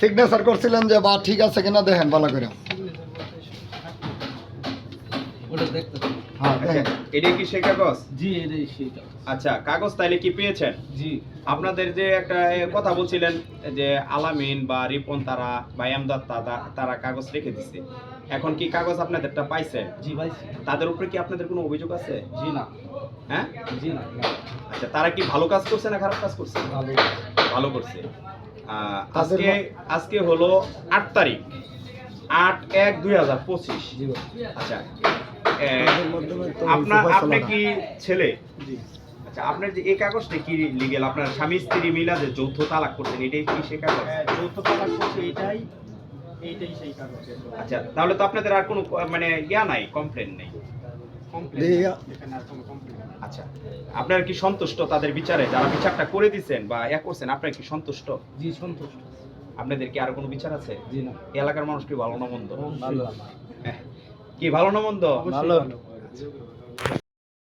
Signature করছিলেন যে বা ঠিক আছে কিনা দেখেন ভালো করে। ওটা দেখতে পারেন। হ্যাঁ আচ্ছা দেখেন। এটা কি সেই কাগজ? জি এটাই সেইটা আচ্ছা কাগজ তাইলে কি পেয়েছেন? জি। আপনাদের যে একটা কথা বলছিলেন যে আলামিন বা রিপন তারা বা এমদাদ তারা তারা কাগজ রেখে দিছে। এখন কি কাগজ আপনাদেরটা পাইছেন জি পাইছি। তাদের উপরে কি আপনাদের কোনো অভিযোগ আছে? জি না। হ্যাঁ? জি না। আচ্ছা তারা কি ভালো কাজ করছে না খারাপ কাজ করছে? ভালো ভালো করছে। আজকে আজকে হলো আট তারিখ। আট এক দুই হাজার পঁচিশ। আচ্ছা। তো আপনার আপনি। কি ছেলে? জি। আচ্ছা আপনার যে এই কাগজটা কি লিগেল আপনার স্বামী স্ত্রী মিলা যে যৌথ তালাক করছেন এটাই কি সে কাগজ? হ্যাঁ, যৌথ তালাক করছে এটাই এইটাই সেই কাগজ আচ্ছা তাহলে তো আপনাদের আর কোনো মানে ইয়া নাই কমপ্লেন নেই। কমপ্লেন আচ্ছা আপনার কি সন্তুষ্ট তাদের বিচারে? যারা বিচারটা করে দিচ্ছেন বা ইয়া করছেন আপনার কি সন্তুষ্ট? জি সন্তুষ্ট। আপনাদের কি আর কোনো বিচার আছে? জি না। এলাকার মানুষ কি ভালো না মন্দ? হ্যাঁ। কি ভালো না মন্দ? ভালো। ভালো